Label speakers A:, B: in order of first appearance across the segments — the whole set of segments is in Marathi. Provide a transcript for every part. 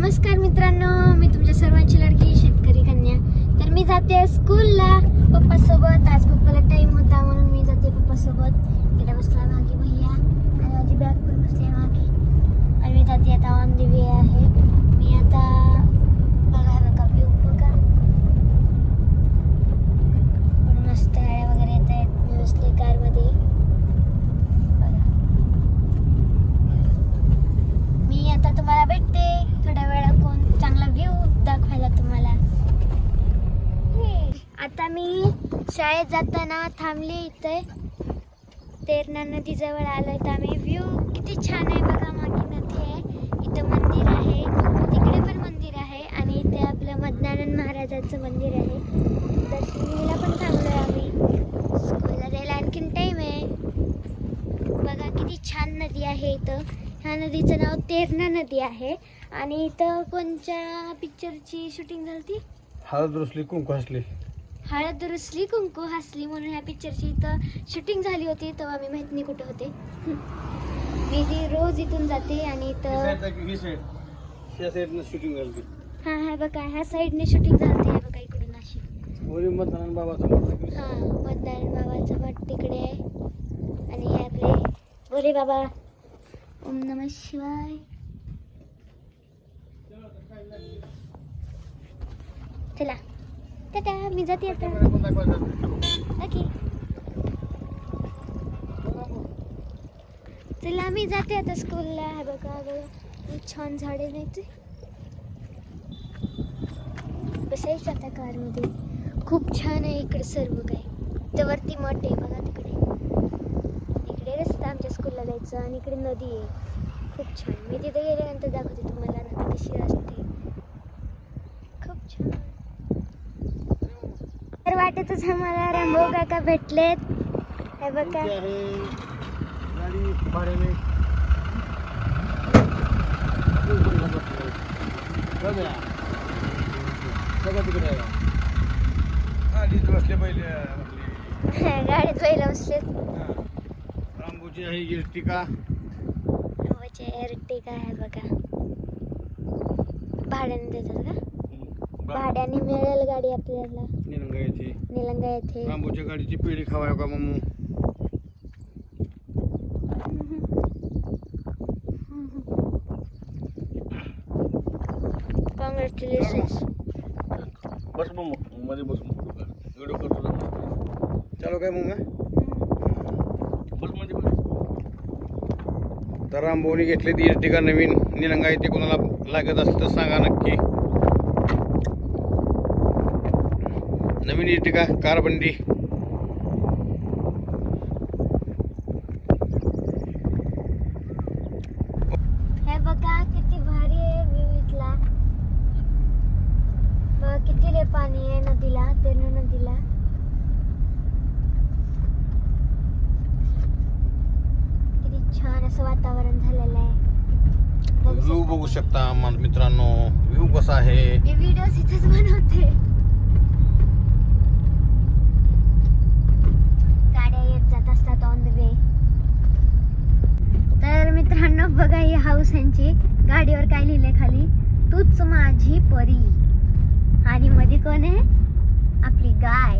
A: नमस्कार मित्रांनो मी तुमच्या सर्वांची लाडकी शेतकरी कन्या. तर मी जाते स्कूलला पप्पासोबत आज पप्पाला टाइम होता म्हणून मी जाते पप्पासोबत. इकडे बसला मागे भैया. आणि माझी बॅग पण बसली आहे मागे. आणि मी जाते आता ऑन दी वे आहे. मी आता बघा बघा व्यू बघा पण मस्त गाड्या वगैरे येत आहेत. मी बसले कारमध्ये. बघा. मी आता तुम्हाला भेटते. थोड्या वेळा कोण चांगला व्ह्यू दाखवायला तुम्हाला. आता मी शाळेत जाताना थांबले इथे. तेरणा नदीजवळ आलो तर आम्ही. व्ह्यू किती छान आहे बघा मागे नदी आहे. इथं मंदिर आहे. तिकडे पण मंदिर आहे आणि इथे आपलं मदनानंद महाराजांचं मंदिर आहे दर्शनीला पण थांबलोय आम्ही स्कूलला जायला आणखीन टाईम आहे बघा किती छान नदी आहे इथं. ह्या नदीचं नाव तेरणा नदी आहे. आणि इथं कोणत्या पिक्चरची शूटिंग झाली ती
B: हळद रुसली कुंकू हसली.
A: हळद रुसली कुंकू हसली म्हणून ह्या पिक्चरची इथं शूटिंग झाली होती. तेव्हा मी माहीत नाही कुठं होते. मी ती रोज इथून जाते आणि इथं
B: ही शूटिंग झाली
A: हा हा बघा ह्या साईडने शूटिंग झाली आहे बघा इकडून अशी.
B: मतदान बाबाचा
A: हा मतदार बाबाचं मठ तिकडे. अरे बाबा. ओम नम शिवाय. चला. टाटा मी जाते आता. ओके. चला मी जाते आता स्कूलला हे बघा बघा छान झाडे नाही ते. बसायचं आता कारमध्ये खूप छान आहे इकडे सर्व काय त्यावरती मठ आहे बघा. स्कूलला जायचं आणि इकडे नदी आहे. खूप छान. मी तिथे गेल्यानंतर दाखवते तुम्हाला नदी कशी असते. खूप छान. तर वाटेतच आम्हाला रामभाऊ काका भेटलेत. हे बघा.
B: गाडीत पहिला
A: बसलेत.
B: रामबूची आहे इर्टिका
A: रामभाऊची एअरटिका आहे बघा. भाड्याने देतात का? भाड्याने मिळेल गाडी आपल्याला.
B: निलंगा येथे.
A: निलंगा येथे.
B: रामबूच्या गाडीची पिढी खावाय का मम्मू?
A: कॉंग्रॅच्युलेशन्स
B: बस मम्मू मध्ये बस व्हिडिओ करतो चालू काय मम्मी? बसमध्ये बस. तर रामभाऊनी घेतली ती इर्टिका नवीन. निलंगा येथे कोणाला लागत असेल तर सांगा नक्की. नवीन इर्टिका कारबंदी
A: हे बघा किती भारी आहे व्ह्यू इथला बघा किती रे पाणी आहे नदीला तेरणा नदीला किती छान असं वातावरण झालेलं आहे.
B: व्ह्यू बघू शकता मित्रांनो व्ह्यू कसा आहे?
A: मी व्हिडिओ इथेच बनवते. गाड्या येत जात असतात ऑन द वे तर मित्रांनो बघा ही हाऊस यांची. गाडीवर काय लिहिलंय खाली? तूच माझी परी. आणि मध्ये कोण आहे? आपली गाय.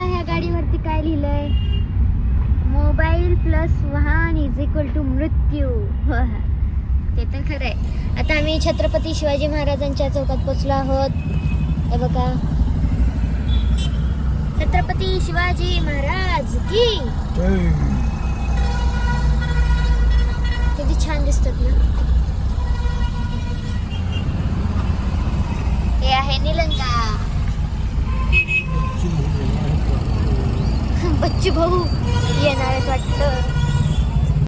A: ह्या गाडीवरती काय लिहिलंय? मोबाईल प्लस वाहन इज इक्वल टू मृत्यू. हो, हो. ते तर खरं आहे. आता आम्ही छत्रपती शिवाजी महाराजांच्या चौकात पोचलो आहोत. हे बघा. छत्रपती शिवाजी महाराज की? किती छान दिसतात ना. हे आहे निलंगा. आजी भाऊ येणार वाटतं.